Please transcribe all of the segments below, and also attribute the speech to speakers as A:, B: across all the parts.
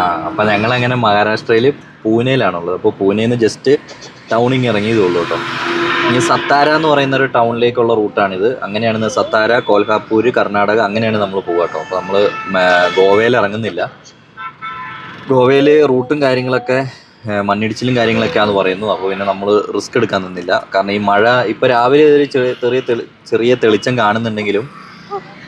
A: ആ അപ്പം ഞങ്ങൾ അങ്ങനെ മഹാരാഷ്ട്രയിൽ പൂനെയിലാണുള്ളത്. അപ്പോൾ പൂനെയിൽ നിന്ന് ജസ്റ്റ് ടൗണിങ് ഇറങ്ങിയതേ ഉള്ളൂ കേട്ടോ ഇനി സത്താര എന്ന് പറയുന്ന ഒരു ടൗണിലേക്കുള്ള റൂട്ടാണിത്. അങ്ങനെയാണ് സത്താര കോൽഹാപ്പൂര് കർണാടക അങ്ങനെയാണ് നമ്മൾ പോവുക കേട്ടോ അപ്പോൾ നമ്മൾ ഗോവയിൽ ഇറങ്ങുന്നില്ല. ഗോവയിൽ റൂട്ടും കാര്യങ്ങളൊക്കെ മണ്ണിടിച്ചിലും കാര്യങ്ങളൊക്കെയാന്ന് പറയുന്നു. അപ്പോൾ പിന്നെ നമ്മൾ റിസ്ക് എടുക്കാൻ നിന്നില്ല. കാരണം ഈ മഴ ഇപ്പോൾ രാവിലെ ചെറിയ ചെറിയ തെളിച്ചം കാണുന്നുണ്ടെങ്കിലും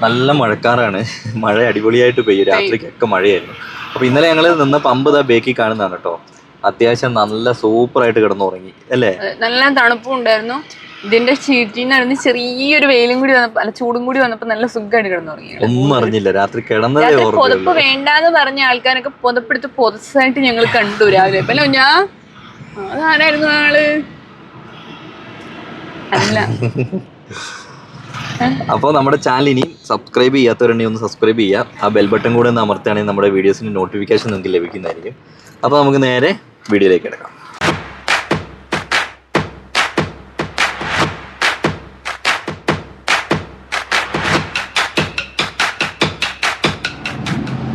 A: നല്ല മഴക്കാറാണ്. മഴ അടിപൊളിയായിട്ട് പെയ്യും. രാത്രിക്കൊക്കെ മഴയായിരുന്നു. അപ്പോൾ ഇന്നലെ ഞങ്ങൾ നിന്ന പമ്പ് ഇതാ ബേക്കി കാണുന്നതാണ് കേട്ടോ അത്യാവശ്യം നല്ല സൂപ്പറായിട്ട് കിടന്നുറങ്ങി. അല്ലേ?
B: നല്ല തണുപ്പും ഉണ്ടായിരുന്നു. ഇതിന്റെ ഷീറ്റിൽ നിന്നായിരുന്നു ചെറിയൊരു വെയിലും കൂടി വന്നപ്പോ അല്ല ചൂടും കൂടി വന്നപ്പോ നല്ല സുഖമായിട്ട് കിടന്നു തുടങ്ങി
A: ഒന്നും അറിഞ്ഞില്ല. രാത്രി കിടന്നതേ
B: പുതപ്പ് വേണ്ടാന്ന് പറഞ്ഞ ആൾക്കാരൊക്കെ പുതപ്പെടുത്ത് പൊതസായിട്ട് ഞങ്ങൾ കണ്ടു രാവിലെ. അപ്പൊ ഞാൻ അതാരായിരുന്നു ആൾ? അല്ല.
A: അപ്പോൾ നമ്മുടെ ചാനൽ ഇനി സബ്സ്ക്രൈബ് ചെയ്യാത്തവരുണ്ടെങ്കിൽ ഒന്ന് സബ്സ്ക്രൈബ് ചെയ്യുക ആ ബെൽ ബട്ടൺ കൂടെ ഒന്ന് അമർത്തുകയാണെങ്കിൽ നമ്മുടെ വീഡിയോസിന്റെ നോട്ടിഫിക്കേഷൻ നിങ്ങൾക്ക് ലഭിക്കുന്നതായിരിക്കും. അപ്പോൾ നമുക്ക് നേരെ വീഡിയോയിലേക്ക് എടുക്കാം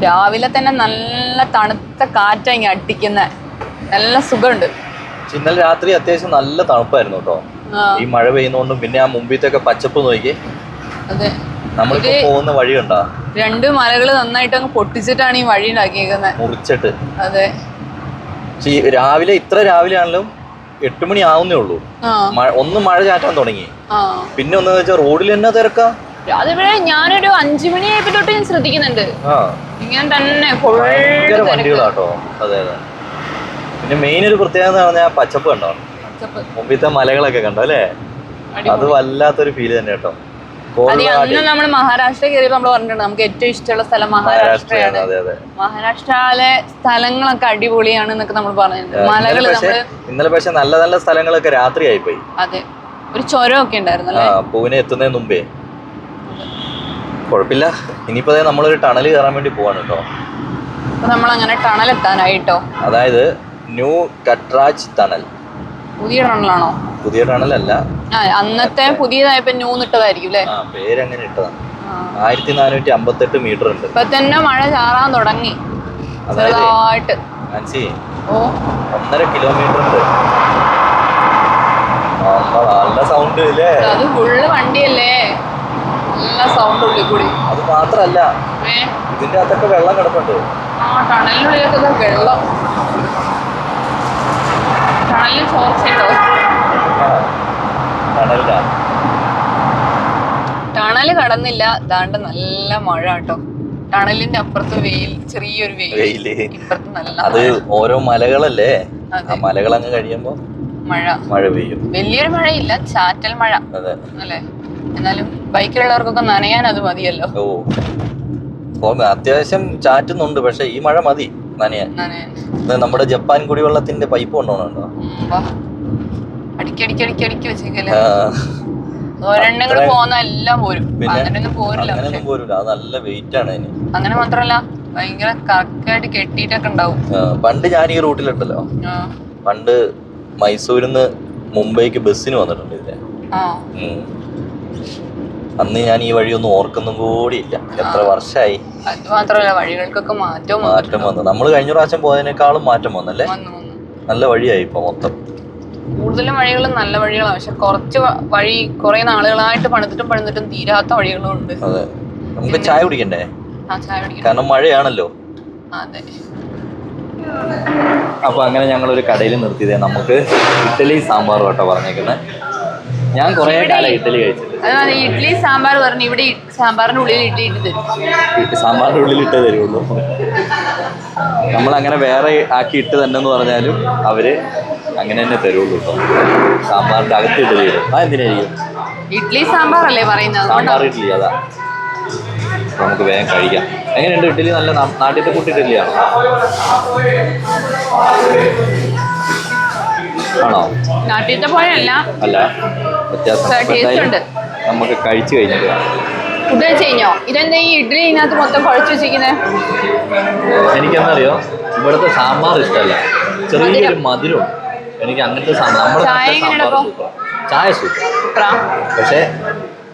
B: രാവിലെ തന്നെ നല്ല തണുത്ത കാറ്റാ ഇങ്ങനെ അടിക്കുന്ന നല്ല സുഖമുണ്ട്.
A: ഇന്നലെ രാത്രി അത്യാവശ്യം നല്ല തണുപ്പായിരുന്നു കേട്ടോ. ഈ മഴ പെയ്യുന്നോണ്ടും പിന്നെ ആ മുമ്പിലത്തെ പച്ചപ്പ് നോക്കി.
B: അതെ.
A: നമ്മളിപ്പോ പോകുന്ന വഴി കണ്ടാ
B: രണ്ട് മലകൾ നന്നായിട്ട് അങ്ങ് പൊട്ടിച്ചിട്ടാണ് ഈ വഴി ഉണ്ടാക്കിയേക്കുന്നത്
A: മുറിച്ചിട്ട്.
B: അതെ.
A: രാവിലെ ഇത്ര രാവിലെ ആണെങ്കിലും എട്ട് മണി ആവുന്നേ ഉള്ളൂ. ഒന്ന് മഴ ചാറ്റാൻ തുടങ്ങി. പിന്നെ ഒന്ന് വെച്ചാൽ റോഡിൽ തന്നെ തിരക്കാ?
B: അതിവിടെ ഞാനൊരു അഞ്ചു മണി തൊട്ട് ഞാൻ ശ്രദ്ധിക്കുന്നുണ്ട്. ഇങ്ങനെ തന്നെ
A: വണ്ടികളാട്ടോ. അതെ അതെ. പിന്നെ മെയിൻ ഒരു പ്രത്യേകത എന്ന് പറഞ്ഞാൽ പച്ചപ്പ് കണ്ടോ?
B: പച്ചപ്പ്.
A: മുമ്പിലത്തെ മലകളൊക്കെ കണ്ടോ അല്ലേ. അത് വല്ലാത്തൊരു ഫീൽ തന്നെ കേട്ടോ.
B: അന്ന് നമ്മൾ മഹാരാഷ്ട്ര കയറിയപ്പോ നമ്മൾ പറഞ്ഞിട്ടുണ്ട് നമുക്ക് ഏറ്റവും ഇഷ്ടമുള്ള സ്ഥലം
A: മഹാരാഷ്ട്രയാണ്.
B: മഹാരാഷ്ട്രയിലെ സ്ഥലങ്ങളൊക്കെ അടിപൊളിയാണ് എന്നൊക്കെ നമ്മൾ പറഞ്ഞിട്ടുണ്ട്.
A: പക്ഷെ
B: നമ്മൾ
A: ഇന്നലെ പക്ഷെ നല്ല നല്ല സ്ഥലങ്ങളൊക്കെ രാത്രിയായി പോയി
B: അതെ. ഒരു ചുരമൊക്കെ ഉണ്ടായിരുന്നു
A: പൂനെ എത്തുന്നതിന് മുമ്പേ. കുഴപ്പമില്ല. ഇനിയിപ്പോ നമ്മളൊരു ടണൽ കയറാൻ വേണ്ടി പോവാണ് കേട്ടോ.
B: നമ്മൾ അങ്ങനെ ടണൽ എത്താനായിട്ടോ
A: അതായത് ന്യൂ കട്രാജ് ടണൽ.
B: പുതിയ ടണലാണോ
A: പുതിയ ടണലല്ല
B: അന്നത്തെ പുതിയതായപ്പോ ന്യൂന്നിട്ടതായിരിക്കും അല്ലേ?
A: ആ പേരങ്ങനെ ഇട്ടതാണ്. ആയിരത്തി നാനൂറ്റി അമ്പത്തെട്ട് മീറ്റർ ഉണ്ട്.
B: ഇപ്പൊ തന്നെ മഴ ചാറാൻ തുടങ്ങി. ചെറുതായിട്ട്. ഓ.
A: ഒന്നര കിലോമീറ്റർ ഉണ്ട്. നല്ല സൗണ്ട് ഇല്ലേ?
B: അത് ഫുള്ള് വണ്ടിയല്ലേ? നല്ല സൗണ്ട് ഉള്ളിൽ കൂടി.
A: അത് മാത്രല്ല. ഇതിന്റെ അകത്തൊക്കെ വെള്ളം കിടപ്പുണ്ട്.
B: ആ ടണലിനുള്ളിലൊക്കെ വെള്ളം. ടണലിന് ചോർച്ചയുണ്ടോ ടണൽ കടന്നില്ല. ദാണ്ട് നല്ല മഴ കേട്ടോ ടണലിന്റെ അപ്പുറത്ത് വെയിൽ ചെറിയൊരു വെയിൽ.
A: വെയിൽ.
B: ഇപ്പുറത്ത് നല്ല
A: അത് ഓരോ മലകളല്ലേ?
B: അതെ.
A: ആ മലകൾ അങ്ങ് കഴിയുമ്പോ
B: മഴ.
A: മഴ പെയ്യും.
B: വലിയൊരു മഴയില്ല ചാറ്റൽ മഴ.
A: അതെ.
B: അല്ലേ? എന്നാലും ബൈക്കിലുള്ളവർക്കൊക്കെ നനയാൻ അത് മതിയല്ലോ.
A: ഓ. ഓ അത്യാവശ്യം ചാറ്റുന്നുണ്ട് പക്ഷെ ഈ മഴ മതി. നനയാൻ. ഇത് നമ്മുടെ ജപ്പാൻ കുടിവെള്ളത്തിന്റെ പൈപ്പ് അത് നല്ല വെയിറ്റ് ആണ്
B: അങ്ങനെ മാത്രല്ല ഭയങ്കര കറക്റ്റായിട്ട് കെട്ടിയിട്ടൊക്കെ ഉണ്ടാവും.
A: ആ, പണ്ട് ഞാൻ ഈ റൂട്ടിലുണ്ടല്ലോ. പണ്ട് മൈസൂരിന്ന് നിന്ന് മുംബൈക്ക് ബസ്സിന് വന്നിട്ടുണ്ട് ഇതിലെ. അന്ന് ഞാൻ ഈ വഴിയൊന്നും ഓർക്കൊന്നും കൂടിയില്ല. എത്ര വർഷമായി
B: അത് മാത്രമല്ല വഴികൾക്കൊക്കെ മാറ്റം
A: മാറ്റം വന്നു. നമ്മൾ കഴിഞ്ഞ പ്രാവശ്യം പോയതിനേക്കാളും മാറ്റം വന്നല്ലേ?
B: വന്നു വന്നു.
A: നല്ല വഴിയായി ഇപ്പൊ മൊത്തം.
B: കൂടുതലും വഴികളും നല്ല വഴികളാണ് പക്ഷെ കുറച്ച് വഴി കുറെ നാളുകളായിട്ട് പണിതിട്ടും പണിതിട്ടും തീരാത്ത വഴികളും ഉണ്ട്
A: അതെ. നമുക്ക് ചായ കുടിക്കണ്ടേ? കാരണം മഴയാണല്ലോ.
B: അതെ.
A: അപ്പൊ അങ്ങനെ ഞങ്ങൾ ഒരു കടയിൽ നിർത്തിയതേ. നമുക്ക് ഇഡ്ഡലി സാമ്പാർ കേട്ടോ പറഞ്ഞേക്കുന്നത് ഞാൻ കുറേ കാലം ഇഡ്ഡലി കഴിച്ചിട്ട്
B: അത് ഇഡ്ഡലി സാമ്പാർ പറഞ്ഞു ഇവിടെ സാമ്പാറിന്റെ ഉള്ളിൽ ഇഡ്ഡലി ഇട്ട് തരും.
A: സാമ്പാറിന്റെ ഉള്ളിൽ ഇട്ടേ തരുള്ളൂ. നമ്മൾ അങ്ങനെ വേറെ ആക്കി ഇട്ട് തന്നെ എന്ന് പറഞ്ഞാലും അവർ അങ്ങനെ തന്നെ തരുള്ളൂ കേട്ടോ സാമ്പാറിന്റെ അകത്ത് ഇഡ്ഡലി ഇടും. ആ എന്തിനായിരിക്കും
B: ഇഡ്ഡലി സാമ്പാർ അല്ലേ പറയുന്നത്
A: സാമ്പാർ ഇഡ്ഡലി അതാ. നമുക്ക് വേഗം കഴിക്കാം. എങ്ങനെയുണ്ട് ഇഡ്ഡലി? നല്ല നാട്ടിലത്തെ കൂട്ടി ഇഡ്ഡലിയാണോ ആണോ?
B: നാട്ടിലത്തെ പോലെയല്ല.
A: അല്ല. വ്യത്യാസം. നമുക്ക് കഴിച്ചു കഴിഞ്ഞിട്ട്.
B: ഫുഡ് കഴിച്ച് കഴിഞ്ഞോ? ഇതെന്താ ഈ ഇഡ്ഡലി ഇതിനകത്ത് മൊത്തം കുഴച്ച് വെച്ചിരിക്കുന്നത്
A: എനിക്കെന്നറിയോ? ഇവിടുത്തെ സാമ്പാർ ഇഷ്ടമല്ല. ചെറിയൊരു മധുരം. എനിക്ക് അങ്ങനത്തെ സാമ്പാർ നമ്മുടെ സാമ്പാർ സൂപ്പർ ചായ സൂപ്പർ പക്ഷേ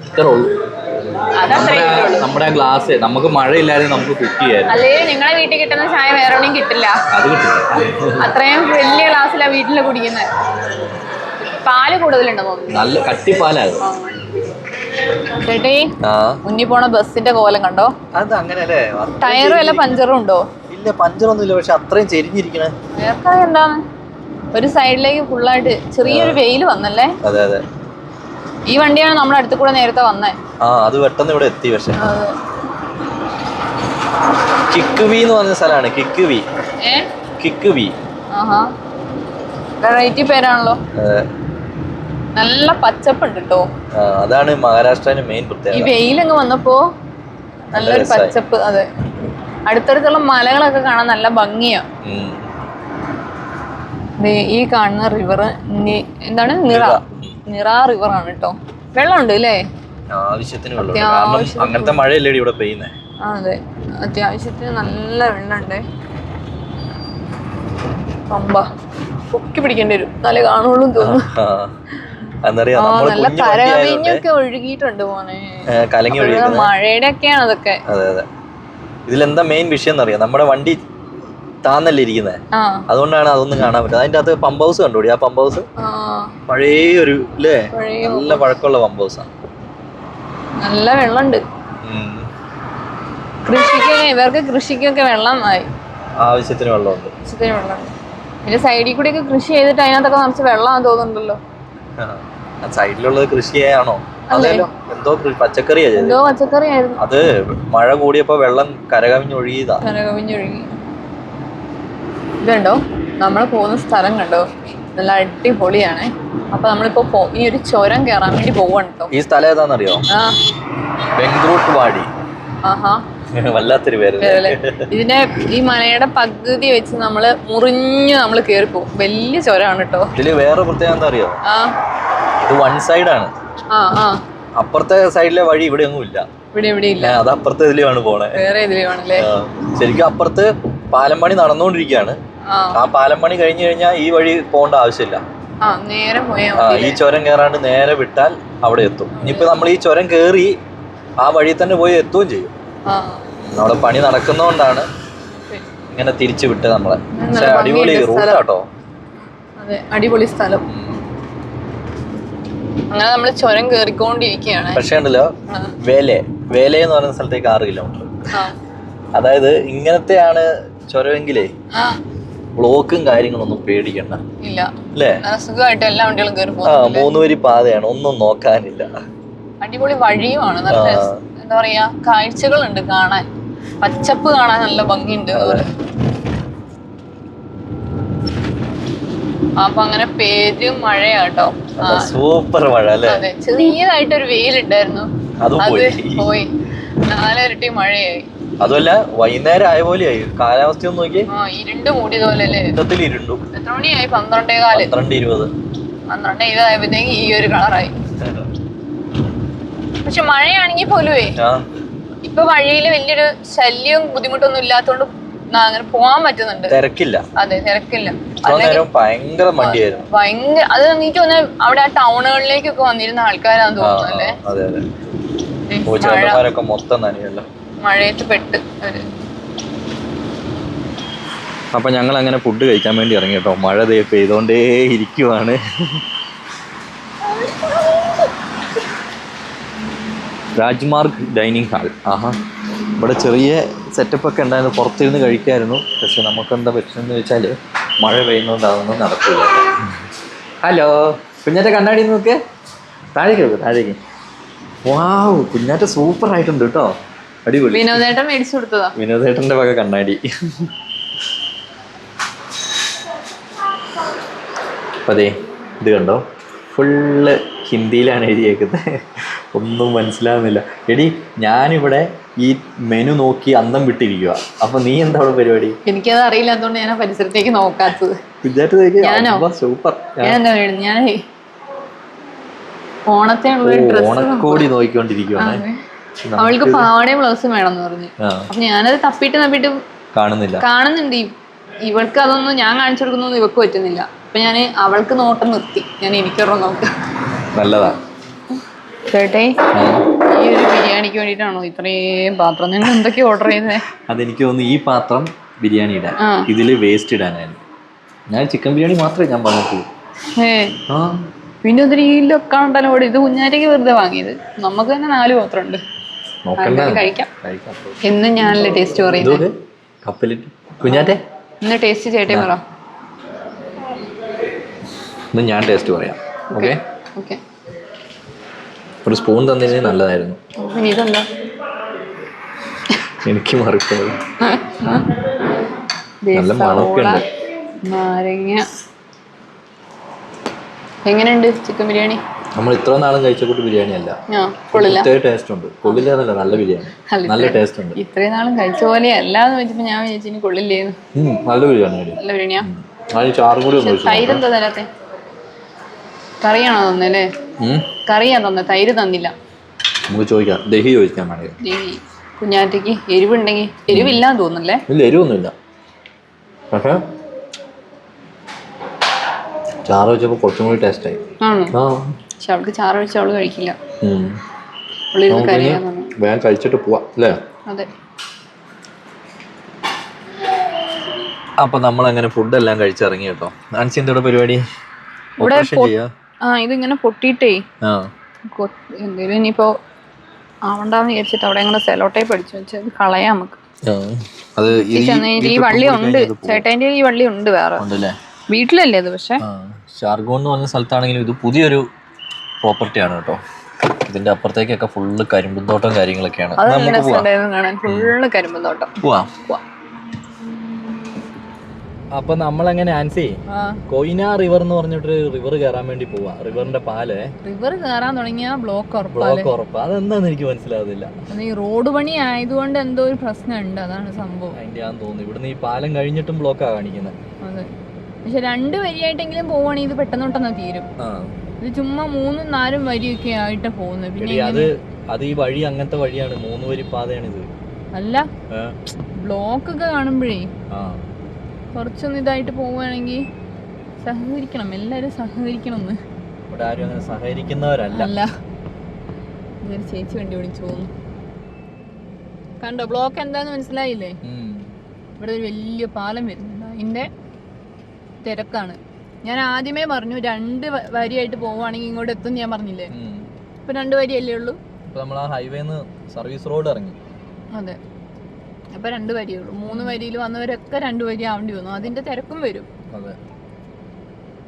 A: ഇത്ര ഉള്ളൂ. നമ്മുടെ ഗ്ലാസ് നമുക്ക് മഴയില്ലായിരുന്നു നമുക്ക് കുക്ക് ചെയ്യായിരുന്നു.
B: അല്ലെങ്കിൽ നിങ്ങളെ വീട്ടിൽ കിട്ടുന്ന ചായ വേറെ കിട്ടില്ല.
A: അത് കിട്ടില്ല.
B: അത്രയും വലിയ ഗ്ലാസ്സിലാണ് വീട്ടിൽ കുടിക്കുന്നത് പാൽ കൂടുതലുണ്ടോ
A: നല്ല കട്ടി
B: ചേട്ടേ
A: ആ.
B: മുന്നിൽ പോണ ബസ്സിന്റെ കോലം കണ്ടോ?
A: അത് അങ്ങനെയല്ലേ?
B: ടയറും അല്ല പഞ്ചറും ഉണ്ടോ?
A: ഇല്ല പഞ്ചറൊന്നും ഇല്ല പക്ഷെ അത്രയും ചെരിഞ്ഞിരിക്കണേ.
B: എന്താണ് ഒരു സൈഡിലേക്ക് ഫുള്ളായിട്ട് ചെറിയൊരു വെയിൽ വന്നല്ലേ?
A: അതെ അതെ.
B: ഈ വണ്ടിയാണ് നമ്മുടെ അടുത്ത് കൂടെ നേരത്തെ വന്നേ.
A: ആ അത് പെട്ടെന്ന് ഇവിടെ എത്തി പക്ഷെ. കിക്ക് വി എന്ന് പറഞ്ഞ സ്ഥലമാണ് കിക്ക് വി കിക്ക് വി
B: ആഹാ. വെറൈറ്റി പേരാണല്ലോ. നല്ല പച്ചപ്പുണ്ട് കേട്ടോ
A: അതാണ് മഹാരാഷ്ട്രന്റെ മെയിൻ പ്രത്യേകത.
B: ഈ
A: വെയിൽ
B: വെയിലങ്ങ് വന്നപ്പോ നല്ലൊരു. പച്ചപ്പ് അതെ. അടുത്തടുത്തുള്ള മലകളൊക്കെ കാണാൻ നല്ല ഭംഗിയാ. ഈ കാണുന്ന റിവർ എന്താണ്? നിറ.
A: നിറ.
B: റിവർ ആണ് കേട്ടോ വെള്ളമുണ്ട് അല്ലേ
A: ആവശ്യത്തിന് വെള്ളം അങ്ങനത്തെ മഴയല്ലേ ഇവിടെ പെയ്യുന്നേ?
B: അതെ. അത്യാവശ്യത്തിന് നല്ല വെള്ളമുണ്ട്. പമ്പ. പൊക്കി പിടിക്കേണ്ടി വരും. നല്ല കാണുള്ളൂ തോന്നുന്നു.
A: എന്നറിയാം. നമ്മൾ
B: നമ്മൾ
A: കുഞ്ഞു ആയതുകൊണ്ട്
B: ഒഴുകിയിട്ടുണ്ട് മോനെ.
A: കലങ്ങി ഒഴിയുന്നത്
B: മഴയുടെ ഒക്കെയാണ് അതൊക്കെ.
A: അതെ അതെ. ഇതിലെന്താ മെയിൻ വിഷയം എന്നറിയാം? നമ്മുടെ വണ്ടി താന്നല്ലേ ഇരിക്കുന്നത് അതുകൊണ്ടാണ് അതൊന്നും കാണാൻ പറ്റുന്നത് അതിന്റെ അകത്ത് പമ്പ് ഹൗസ് കണ്ടുപിടി ആ പമ്പ് ഹൗസ് പഴയ ഒരു അല്ലേ നല്ല പഴക്കമുള്ള പമ്പ് ഹൗസാണ്
B: നല്ല വെള്ളമുണ്ട്. കൃഷിക്ക് ഇവർക്ക് കൃഷിക്കൊക്കെ വെള്ളം ആയി.
A: ആവശ്യത്തിന് വെള്ളമുണ്ട്.
B: ആവശ്യത്തിന് വെള്ളം പിന്നെ സൈഡിൽ കൂടെയൊക്കെ കൃഷി ചെയ്തിട്ട് അതിനകത്തൊക്കെ നിറച്ച് വെള്ളം തോന്നുന്നുണ്ടല്ലോ.
A: സൈഡിലുള്ളത് കൃഷി ചെയ്യാണോ അതല്ലോ എന്തോ പച്ചക്കറിയാ
B: എന്തോ പച്ചക്കറിയായിരുന്നു.
A: അത് മഴ കൂടിയപ്പോ വെള്ളം കരകവിഞ്ഞൊഴുകിയതാ.
B: കരകവിഞ്ഞൊഴുകി. ഇതുണ്ടോ? നമ്മൾ പോകുന്ന സ്ഥലം കണ്ടോ? നല്ല അടിപൊളിയാണ്. അപ്പൊ നമ്മളിപ്പോ ഈ ഒരു ചുരം കയറാൻ വേണ്ടി പോവാണ്
A: ഈ സ്ഥലം ഏതാണെന്നറിയോ ബെങ്കൂട്ട് വാടി. വല്ലാത്തൊരു പേര്
B: ഇതിന്റെ ഈ മലയുടെ പകുതി വെച്ച് നമ്മൾ മുറിഞ്ഞു നമ്മൾ കേറിപ്പോ വലിയ ചുരമാണ് കേട്ടോ
A: ഇതിൽ വേറെ പ്രത്യേകത എന്താ അറിയോ?
B: ആ.
A: ഇത് വൺ സൈഡാണ് അപ്പുറത്തെ സൈഡിലെ വഴി ഇവിടെ ഒന്നും ഇല്ല.
B: ഇവിടെ ഇവിടെ ഇല്ല.
A: അത് അപ്പുറത്തെ ഇതിലാണ് പോണേ.
B: വേറെ
A: ശരിക്കും അപ്പുറത്ത് പാലം പണി നടന്നുകൊണ്ടിരിക്കുകയാണ്.
B: ആ.
A: പാലം പണി കഴിഞ്ഞു കഴിഞ്ഞാൽ ഈ വഴി പോകേണ്ട ആവശ്യമില്ല. ഈ ചുരം കയറാണ്ട് നേരെ വിട്ടാൽ അവിടെ എത്തും. ഇനിയിപ്പോ നമ്മൾ ഈ ചുരം കയറി ആ വഴി തന്നെ പോയി എത്തുകയും ചെയ്യും. അവിടെ പണി നടക്കുന്നോണ്ടാണ് ഇങ്ങനെ തിരിച്ചു വിട്ടത് നമ്മളെ. പക്ഷെ അടിപൊളി റൂട്ടാട്ടോ.
B: അടിപൊളി സ്ഥലം. അങ്ങനെ നമ്മൾ ചുരം കേറിക്കൊണ്ടിരിക്കുകയാണ്.
A: പക്ഷേ ഉണ്ടല്ലോ വേല. വേലെ എന്ന് പറയുന്ന സ്ഥലത്തേക്ക് ആറ് കിലോമീറ്റർ. അതായത് ഇങ്ങനത്തെയാണ് ചുരമെങ്കിലേ ബ്ലോക്കും കാര്യങ്ങളൊന്നും പേടിക്കണ്ട.
B: ഇല്ല.
A: അല്ലേ?
B: സുഖമായിട്ട് എല്ലാ വണ്ടികളും കയറി
A: ആ മൂന്ന് വരി പാതയാണ്. ഒന്നും നോക്കാനില്ല.
B: അടിപൊളി വഴിയുമാണ്. നല്ല. എന്താ പറയാ കാഴ്ചകളുണ്ട് കാണാൻ. പച്ചപ്പ് കാണാൻ നല്ല ഭംഗിയുണ്ട്. അപ്പൊ അങ്ങനെ പേരും മഴയാട്ടോ.
A: സൂപ്പർ മഴ അല്ലേ?
B: ചെറിയതായിട്ട് ചെറിയതായിട്ടൊരു വെയിലുണ്ടായിരുന്നു.
A: അതും പോയി.
B: നാലരട്ടി മഴയായി.
A: അതല്ല വൈകുന്നേരം ആയ പോലെയായി. കാലാവസ്ഥ ഒന്ന് നോക്കി
B: ഇരുണ്ട് മൂടിയതുപോലെ അല്ലേ
A: മൊത്തത്തിൽ ഇരുണ്ടു.
B: എത്ര മണിയായി? പന്ത്രണ്ടേ കാലം.
A: പന്ത്രണ്ട് ഇരുപത്.
B: പന്ത്രണ്ട് ഇതായപ്പോഴത്തേക്ക് ഈ ഒരു കളറായി. പക്ഷെ മഴയാണെങ്കിൽ പോലുവേ. ഇപ്പൊ വഴിയിൽ വലിയൊരു ശല്യവും ബുദ്ധിമുട്ടൊന്നും ഇല്ലാത്തോണ്ട് അങ്ങനെ പോകാൻ പറ്റുന്നുണ്ട്.
A: തിരക്കില്ല.
B: അതെ തിരക്കില്ല.
A: ഭയങ്കര മടിയായിരുന്നു.
B: ഭയങ്കര അത് എനിക്ക് തോന്നുന്നു അവിടെ ആ ടൗണുകളിലേക്കൊക്കെ വന്നിരുന്ന ആൾക്കാരാന്ന് തോന്നുന്നു അല്ലേ?
A: മൊത്തം നനയല്ലോ.
B: മഴയത്ത് പെട്ട്
A: അപ്പൊ ഞങ്ങൾ അങ്ങനെ ഫുഡ് കഴിക്കാൻ വേണ്ടി ഇറങ്ങി കേട്ടോ. മഴ ദേ പെയ്തോണ്ടേ ഇരിക്കുവാണ്. Rajmarg dining hall. ആഹാ. ഇവിടെ ചെറിയ സെറ്റപ്പ് ഒക്കെ ഉണ്ടായിരുന്നു. പുറത്തിരുന്ന് കഴിക്കായിരുന്നു. പക്ഷെ നമുക്ക് എന്താ പറ്റുന്നതെന്ന് വെച്ചാൽ മഴ പെയ്യുന്നതുകൊണ്ട് അതൊന്നും നടക്കില്ല. ഹലോ കുഞ്ഞാറ്റ കണ്ണാടി നോക്ക്. താഴേക്ക് വെക്ക് താഴേക്ക്. വാവ് കുഞ്ഞാറ്റ സൂപ്പർ ആയിട്ടുണ്ട് കേട്ടോ. അടിപൊളി.
B: വിനോദേട്ടൻ മേടിച്ചു കൊടുത്തതാ.
A: വിനോദേട്ടന്റെ വക കണ്ണാടി. അതെ ഇത് കണ്ടോ? ഫുള്ള് ഹിന്ദിയിലാണ് എഴുതിയേക്കുന്നത്. ഒന്നും മനസ്സിലാവുന്നില്ല. എടി ഞാനിവിടെ ഈ മെനു നോക്കി അന്തം വിട്ടിരിക്കുക അപ്പൊ നീ എന്താ അവിടെ പരിപാടി?
B: എനിക്കത് അറിയില്ല. അതുകൊണ്ട് ഞാൻ പരിസരത്തേക്ക് നോക്കാത്തത്?
A: വിചാരിച്ചത് സൂപ്പർ
B: ഞാൻ ഓണത്തെ
A: ഓണക്കോടി നോക്കിക്കൊണ്ടിരിക്കുവാണ്.
B: അവൾക്ക് പാവാടയും ബ്ലൗസും വേണമെന്ന് പറഞ്ഞു.
A: ആ.
B: അപ്പൊ ഞാനത് തപ്പിട്ട് തപ്പിട്ട്
A: കാണുന്നില്ല.
B: കാണുന്നുണ്ട്. ഇവൾക്ക് അതൊന്നും ഞാൻ കാണിച്ചു കൊടുക്കുന്നൊന്നും ഇവക്ക് പറ്റുന്നില്ല. അപ്പൊ ഞാൻ അവൾക്ക് നോട്ടം നിർത്തി. ഞാൻ എനിക്കൊരെണ്ണം നോക്കാം.
A: നല്ലതാ.
B: ചേട്ടേ
A: ആ.
B: ഈ ഒരു ബിരിയാണിക്ക് വേണ്ടിയിട്ടാണോ ഇത്രയും പാത്രം? നിങ്ങൾ എന്തൊക്കെയാ ഓർഡർ ചെയ്തേ
A: അതെനിക്ക് തോന്നുന്നു ഈ പാത്രം ബിരിയാണി ഇടാൻ. ഇതിൽ വേസ്റ്റ് ഇടാനായിരുന്നു ഞാൻ ചിക്കൻ ബിരിയാണി മാത്രമേ ഞാൻ പറഞ്ഞിട്ടുള്ളൂ.
B: പിന്നെ ഒത്തിരി ഇതിലൊക്കെ ഉണ്ടല്ലോ ഇവിടെ. ഇത് കുഞ്ഞാറ്റയ്ക്ക് വെറുതെ വാങ്ങിയത്. നമുക്ക് തന്നെ നാല് പാത്രം ഉണ്ട് കഴിക്കാം. ഇന്ന് ഞാനല്ലേ ടേസ്റ്റ് പറയുന്നത്
A: കപ്പലിട്ട്. കുഞ്ഞാറ്റെ.
B: ഇന്ന് ടേസ്റ്റ് ചേട്ടേ പറ.
A: ഇന്ന് ഞാൻ ടേസ്റ്റ് പറയാം. ഓക്കെ.
B: ഓക്കെ.
A: ഒരു സ്പൂൺ തന്നതിന് നല്ലതായിരുന്നു.
B: പിന്നെ ഇതെന്താ?
A: എനിക്ക് മറിക്കുന്നത്
B: ദേ
A: നല്ല മണമൊക്കെ
B: സവോള,
A: ഉണ്ട്.
B: നാരങ്ങ. എങ്ങനെയുണ്ട് ചിക്കൻ ബിരിയാണി?
A: നമ്മൾ ഇത്ര നാളും കഴിച്ച കൂട്ട് ബിരിയാണി അല്ല.
B: ആ കൊള്ളില്ല.
A: പ്രത്യേക ടേസ്റ്റ് ഉണ്ട്. കൊള്ളില്ല എന്നല്ല നല്ല ബിരിയാണി. നല്ല ടേസ്റ്റ് ഉണ്ട്.
B: ഇത്രയും നാളും കഴിച്ച പോലെ അല്ല എന്ന് വെച്ചപ്പോ ഞാൻ വിചാരിച്ചു കൊള്ളില്ലേ കൊള്ളില്ലേന്ന്.
A: ഉം, നല്ല ബിരിയാണി
B: നല്ല ബിരിയാണിയാ?
A: അതിന് ചാറും കൂടി ഒന്ന് ഒഴിച്ചു
B: തൈര് എന്താ തരാത്തെ? കറിയാണോ തന്നല്ലേ
A: ഉം.
B: കറിയാ തന്നെ തൈര് തന്നില്ല.
A: നമുക്ക് ചോദിക്കാം. ദഹി ചോദിക്കാൻ വേണമെങ്കിൽ
B: കുഞ്ഞാറ്റയ്ക്ക് എരിവുണ്ടെങ്കിൽ എരിവില്ലാന്ന് തോന്നുന്നല്ലേ?
A: ഇല്ല എരിവൊന്നുമില്ല. പക്ഷേ ചാറ് വെച്ചപ്പോൾ കുറച്ചും കൂടി ടേസ്റ്റായി
B: ആണോ?
A: ആ.
B: പക്ഷെ അവൾക്ക് ചാറ് വെച്ച് അവൾ കഴിക്കില്ല.
A: വേഗം കഴിച്ചിട്ട് പോവാം അല്ലേ?
B: അതെ.
A: അപ്പൊ നമ്മൾ അങ്ങനെ ഫുഡ് എല്ലാം കഴിച്ചിറങ്ങി കേട്ടോ. അൻസിന്റെ പരിപാടി ഓപ്പറേഷൻ ചെയ്യാ?
B: ആ ഇതിങ്ങനെ പൊട്ടിയിട്ടേ.
A: ആ.
B: കൊ- എന്തേലും ഇനിയിപ്പോ ആവണ്ടാന്ന് വിചാരിച്ചിട്ട് അവിടെ സെലോ സെലോട്ടേ പഠിച്ചു വെച്ചാൽ കളയാം നമുക്ക്.
A: ആ. അത് ഈ-
B: ഈ ചെന്നൈ-
A: ഈ
B: ഈ വള്ളി ഉണ്ട്.
A: കഴിഞ്ഞാൽ ഇത് പോകും.
B: ചേട്ടന്റെ ഈ വള്ളി ഉണ്ട് വേറെ.
A: ഉണ്ടല്ലേ?
B: വീട്ടിലല്ലേ അത് പക്ഷെ?
A: ആ. ഷാർഗോൺ എന്ന് പറഞ്ഞ സ്ഥലത്താണെങ്കിലും ഇത് പുതിയൊരു പ്രോപ്പർട്ടിയാണ് കേട്ടോ. ഇതിന്റെ അപ്പുറത്തേക്കൊക്കെ ഫുള്ള് കരിമ്പുന്തോട്ടം കാര്യങ്ങളൊക്കെയാണ്.
B: അത് നല്ല
A: നമുക്ക്
B: രസമുണ്ടായിരുന്നു കാണാൻ. ഫുള്ള് കരിമ്പുന്തോട്ടം തോട്ടം.
A: പോവാം.
B: പോവാം.
A: അപ്പൊ നമ്മളെങ്ങനെ ആൻസി? കൊയിന റിവർ എന്ന് പറഞ്ഞിട്ട് റിവർ കയറാൻ വേണ്ടി പോവാ. റിവറിന്റെ പാൽ.
B: റിവർ കയറാൻ തുടങ്ങിയ ബ്ലോക്ക്
A: ബ്ലോക്ക് ഉറപ്പ്. അതെന്താന്ന് എനിക്ക് മനസ്സിലാവുന്നില്ല.
B: ഈ റോഡ് പണി ആയതുകൊണ്ട് എന്തോ ഒരു പ്രശ്നം ഉണ്ട് അതാണ് സംഭവം.
A: അതിന്റെ ആന്ന് തോന്നുന്നു. ഇവിടുന്ന് ഈ പാലം കഴിഞ്ഞിട്ടും ബ്ലോക്കാ കാണിക്കുന്നത്
B: പക്ഷെ രണ്ട് വരിയായിട്ടെങ്കിലും പോവാണെങ്കിൽ ഇത് പെട്ടെന്ന് പെട്ടെന്ന് തീരും. ഇത് ചുമ്മാ മൂന്നും നാലും വരിയൊക്കെ ആയിട്ട് പോകുന്നത് പിന്നെ
A: അത് അത് ഈ വഴി അങ്ങനത്തെ വഴിയാണ്. മൂന്ന് വരി പാതയാണിത്.
B: അല്ല? ബ്ലോക്ക് ഒക്കെ കാണുമ്പോഴേ കുറച്ചൊന്ന് ഇതായിട്ട് പോവുകയാണെങ്കിൽ സഹകരിക്കണം എല്ലാവരും സഹകരിക്കണം എന്ന്
A: ഇവിടെ ആരും അങ്ങനെ സഹകരിക്കുന്നവരല്ല.
B: അല്ല. ഇതൊരു ചേച്ചി വണ്ടി ഓടിച്ചു പോകുന്നു. കണ്ടോ ബ്ലോക്ക് എന്താന്ന് മനസ്സിലായില്ലേ? ഇവിടെ ഒരു വലിയ പാലം വരുന്നുണ്ട്. അതിന്റെ തിരക്കാണ്. ഞാൻ ആദ്യമേ പറഞ്ഞു രണ്ട് വരിയായിട്ട് പോവുകയാണെങ്കിൽ ഇങ്ങോട്ട് എത്തും ഞാൻ പറഞ്ഞില്ലേ. ഇപ്പൊ രണ്ട് വരിയല്ലേ ഉള്ളൂ?
A: നമ്മൾ ആ ഹൈവേന്ന് സർവീസ് റോഡ് ഇറങ്ങി.
B: അതെ. അപ്പൊ രണ്ട് വരിയേ ഉള്ളൂ മൂന്ന് വരിയിൽ വന്നവരൊക്കെ രണ്ട് വരി ആവേണ്ടി വന്നു. അതിന്റെ തിരക്കും വരും.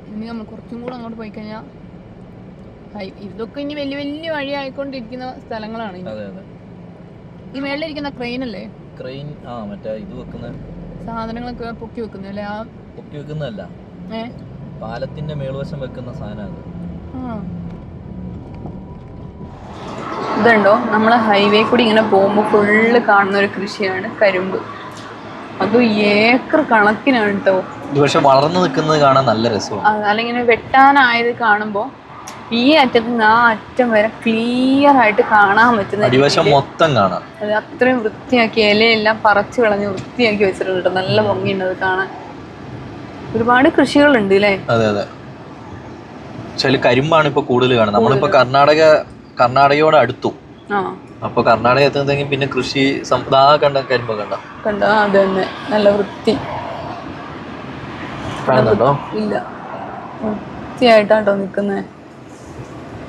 B: ഇനി നമ്മൾ കുറച്ചും കൂടെ അങ്ങോട്ട് പോയി കഴിഞ്ഞാൽ ഇതൊക്കെ ഇനി വലിയ വലിയ വഴി ആയിക്കൊണ്ടിരിക്കുന്ന സ്ഥലങ്ങളാണ് ഈ മേളിലിരിക്കുന്ന ക്രെയിൻ അല്ലേ?
A: ക്രെയിൻ ആ മറ്റേ ഇത് വെക്കുന്ന
B: സാധനങ്ങളൊക്കെ പൊക്കി വെക്കുന്നല്ലേ ആ
A: പൊക്കി വെക്കുന്നതല്ല. പാലത്തിന്റെ മേൽവശം വെക്കുന്ന സാധനം
B: ആ. ഇതുണ്ടോ? നമ്മൾ ഹൈവേ കൂടി ഇങ്ങനെ പോകുമ്പോൾ ഫുള്ള് കാണുന്ന ഒരു കൃഷിയാണ് കരിമ്പ്. അത് ഏക്കർ കണക്കിനാണ് കേട്ടോ
A: പക്ഷെ വളർന്നു നിൽക്കുന്നത് കാണാൻ നല്ല രസമാണ്.
B: അല്ലെങ്കിൽ വെട്ടാനായത് കാണുമ്പോൾ ഈ അറ്റത്ത് നിന്ന് ആ അറ്റം വരെ ക്ലിയർ ആയിട്ട് കാണാൻ പറ്റുന്ന
A: അടിവശം മൊത്തം കാണാം.
B: അത് അത്രയും വൃത്തിയാക്കി ഇലയെല്ലാം പറിച്ചു കളഞ്ഞ് വൃത്തിയാക്കി വെച്ചിട്ടുണ്ട്. കേട്ടോ നല്ല ഭംഗിയുണ്ട് അത് കാണാൻ. ഒരുപാട് കൃഷികളുണ്ട് അല്ലേ
A: അതെ അതെ. കരിമ്പാണ് ഇപ്പൊ കൂടുതൽ കാണുന്നത്. നമ്മളിപ്പോ കർണാടക കർണാടകയോട് അടുത്തു. അപ്പൊ കർണാടക എത്തുന്നെങ്കിൽ പിന്നെ കൃഷി കണ്ട കരിമ്പ് കണ്ട?
B: കണ്ടോ ആ, അത് തന്നെ. നല്ല വൃത്തി.
A: കാണുന്നുണ്ടോ?
B: ഇല്ല. വൃത്തിയായിട്ടാട്ടോ നിക്കുന്നേ.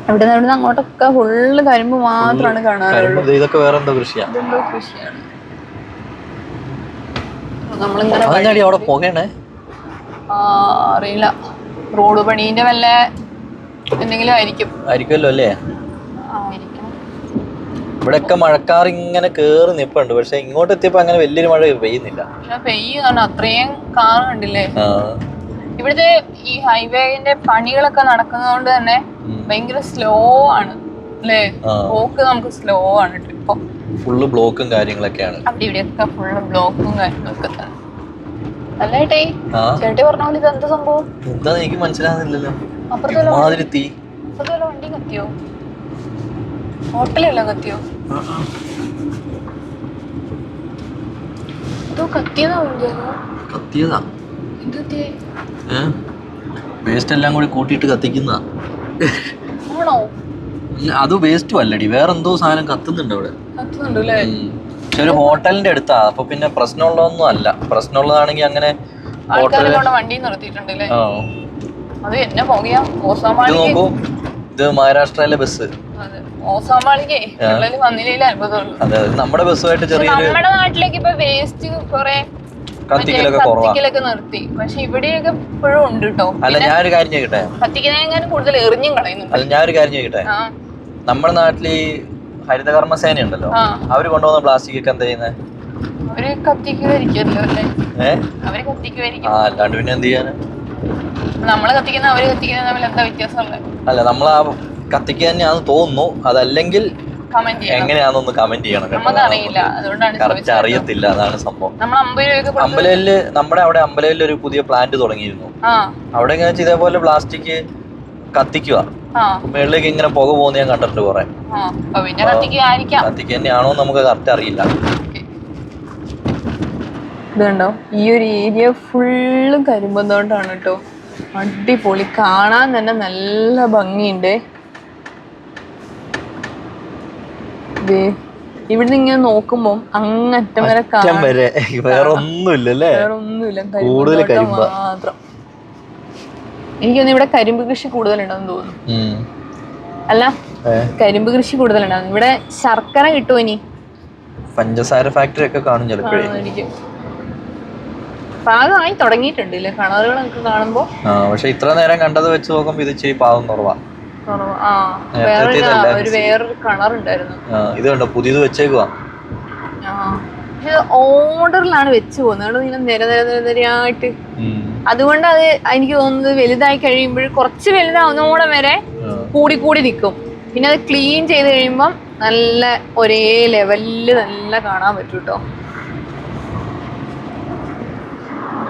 B: അവിടെ നിന്ന് അങ്ങോട്ടൊക്കെ ഫുള്ള് കരിമ്പ് മാത്രമാണ് കാണാറുള്ളത്
A: ഇതൊക്കെ വേറെ എന്തോ
B: ഇതെന്തോ കൃഷിയാണ്. നമ്മളിങ്ങനെ
A: അവിടെ പോകണേ
B: അറിയില്ല. റോഡ് പണീന്റെ വല്ല എന്തെങ്കിലും ആയിരിക്കും.
A: ആയിരിക്കുമല്ലോ അല്ലേ? ഇവിടെയൊക്കെ മഴക്കാർ ഇങ്ങനെ കേറി നിപ്പുണ്ട്. പക്ഷെ ഇങ്ങോട്ട് എത്തിയപ്പോ അങ്ങനെ വലിയൊരു മഴ പെയ്യുന്നില്ല.
B: പെയ്യാണ് അത്രയും കാർ കണ്ടില്ലേ? ഇവിടുത്തെ ഈ ഹൈവേന്റെ പണികളൊക്കെ നടക്കുന്നതുകൊണ്ട് തന്നെ. ഭയങ്കര സ്ലോ ആണ്. അല്ലേ. പോക്ക് നമുക്ക് സ്ലോ ആണ് ഇപ്പൊ
A: ഫുള്ള് ബ്ലോക്കും കാര്യങ്ങളൊക്കെയാണ്.
B: അവിടെ ഇവിടെയൊക്കെ ഫുള്ള് ബ്ലോക്കും കാര്യങ്ങളൊക്കെ തന്നെ. അല്ലേട്ടേ
A: ആ.
B: ചേട്ടി പറഞ്ഞ പോലെ ഇത് എന്താ സംഭവം?
A: എന്താ എനിക്ക് മനസ്സിലാകുന്നില്ലല്ലോ.
B: അപ്പുറത്തെ വണ്ടി കത്തിയോ? ഹോട്ടലെല്ലാം കത്തിയോ?
A: കത്തിയതാ വേസ്റ്റ് എല്ലാം കൂടി കൂട്ടിയിട്ട് അത് വേസ്റ്റും അല്ലടി. വേറെന്തോ സാധനം കത്തുന്നുണ്ട് അവിടെ. പക്ഷെ ഒരു ഹോട്ടലിന്റെ അടുത്താ. അപ്പൊ പിന്നെ പ്രശ്നമുള്ളതൊന്നും അല്ല. പ്രശ്നമുള്ളതാണെങ്കിൽ അങ്ങനെ
B: വണ്ടി
A: നിർത്തിയിട്ടുണ്ടല്ലേ
B: അത് എന്നെ പോകിയാ.
A: ഇത് നോക്കൂ. ഇത് മഹാരാഷ്ട്രയിലെ ബസ്
B: അതെ.
A: നമ്മുടെ ബസ്സുമായിട്ട് ചെറിയ
B: നമ്മുടെ നാട്ടിലേക്ക് ഇപ്പൊ വേസ്റ്റ് കൊറേ
A: കത്തിക്കലൊക്കെ കുറവാ.
B: നിർത്തി. പക്ഷെ ഇവിടെയൊക്കെ ഇപ്പോഴും ഉണ്ട് കേട്ടോ
A: അല്ല ഞാനൊരു കാര്യം ചെയ്യട്ടെ
B: കത്തിക്കുന്നതിനെക്കാളും കൂടുതൽ എറിഞ്ഞും കളയുന്നുണ്ട്.
A: അല്ല ഞാനൊരു കാര്യം
B: ചെയ്യട്ടെ
A: നമ്മുടെ നാട്ടിൽ ഈ ഹരിതകർമ്മസേന ഉണ്ടല്ലോ.
B: ആ.
A: അവർ കൊണ്ടുവന്ന പ്ലാസ്റ്റിക് ഒക്കെ എന്താ ചെയ്യുന്നത്
B: അവർ കത്തിക്കുമായിരിക്കുമല്ലോ അല്ലേ? അവർ കത്തിക്കുമായിരിക്കും
A: ആ അല്ലാണ്ട് പിന്നെ എന്ത് ചെയ്യാന്?
B: നമ്മൾ കത്തിക്കുന്ന അവർ കത്തിക്കുന്ന തമ്മിൽ എന്താ വ്യത്യാസമുള്ളത്
A: അല്ല നമ്മൾ ആ കത്തിക്കുക തന്നെയാണെന്ന് തോന്നുന്നു. അതല്ലെങ്കിൽ എങ്ങനെയാണെന്നൊന്ന് കമന്റ് ചെയ്യണം
B: നമുക്കറിയില്ല അതുകൊണ്ടാണ്
A: കറക്റ്റ് അറിയത്തില്ല. അതാണ് സംഭവം.
B: നമ്മൾ
A: അമ്പലയിൽ നമ്മുടെ അവിടെ അമ്പലയിൽ ഒരു പുതിയ പ്ലാന്റ് തുടങ്ങിയിരുന്നു. അവിടെ എങ്ങനെ വെച്ചാൽ ഇതേപോലെ പ്ലാസ്റ്റിക് കത്തിക്കുക.
B: ആ.
A: മുകളിലേക്ക് ഇങ്ങനെ പുക പോകുന്ന ഞാൻ കണ്ടിട്ടുണ്ട് കുറെ.
B: ആ. പിന്നെ കത്തിക്കായിരിക്കാം
A: കത്തിക്ക് തന്നെയാണോ നമുക്ക് കറക്റ്റ് അറിയില്ല.
B: ഇത് കണ്ടോ ഈ ഒരു ഏരിയ ഫുള്ളും കരിമ്പന്തോട്ടാണ് കേട്ടോ അടിപൊളി. കാണാൻ തന്നെ നല്ല ഭംഗിയുണ്ട്. ഇവിടുന്ന് ഇങ്ങനെ നോക്കുമ്പോൾ അങ്ങറ്റം വരെ
A: അറ്റം
B: കാണാൻ
A: വരെ. വേറെ ഒന്നുമില്ല അല്ലേ
B: വേറെ ഒന്നുമില്ല
A: കൂടുതൽ
B: കരിമ്പന്തോട്ടം
A: കരിമ്പാ.
B: മാത്രം. എനിക്കൊന്നും ഇവിടെ കരിമ്പ് കൃഷി കൂടുതലുണ്ടെന്ന് തോന്നുന്നു. അല്ല കരിമ്പ് കൃഷി കൂടുതലുണ്ടാവും. ഇവിടെ ശർക്കര കിട്ടുമോ ഇനി?
A: പഞ്ചസാര ഫാക്ടറി ഒക്കെ കാണും ചിലപ്പോഴേ.
B: പാകമായി തുടങ്ങിയിട്ടുണ്ട് ഇല്ലേ? കളറുകളൊക്കെ കാണുമ്പോ?
A: ആ പക്ഷെ ഇത്ര നേരം കണ്ടത് വെച്ച് നോക്കുമ്പോ ഇത് ഇച്ചിരി പാകം കുറവാ.
B: കുറവ്. ആ ഒരു വേറൊരു
A: ഇത് കണ്ടോ? പുതിയത് വെച്ചേക്കുവാ.
B: ആ പക്ഷെ ഓർഡറിലാണ് വെച്ച് പോകുന്നത്. അവിടെ ഇങ്ങനെ നിര നിര നിര നിരയായിട്ട്.
A: ഉം.
B: അതുകൊണ്ട് അത് എനിക്ക് തോന്നുന്നത് വലുതായി കഴിയുമ്പോൾ കുറച്ച് വലുതാവുന്നോടെ വരെ
A: ആ.
B: കൂടി കൂടി നിൽക്കും. പിന്നെ അത് ക്ലീൻ ചെയ്ത് കഴിയുമ്പം നല്ല ഒരേ ലെവലിൽ നല്ല കാണാൻ പറ്റും കേട്ടോ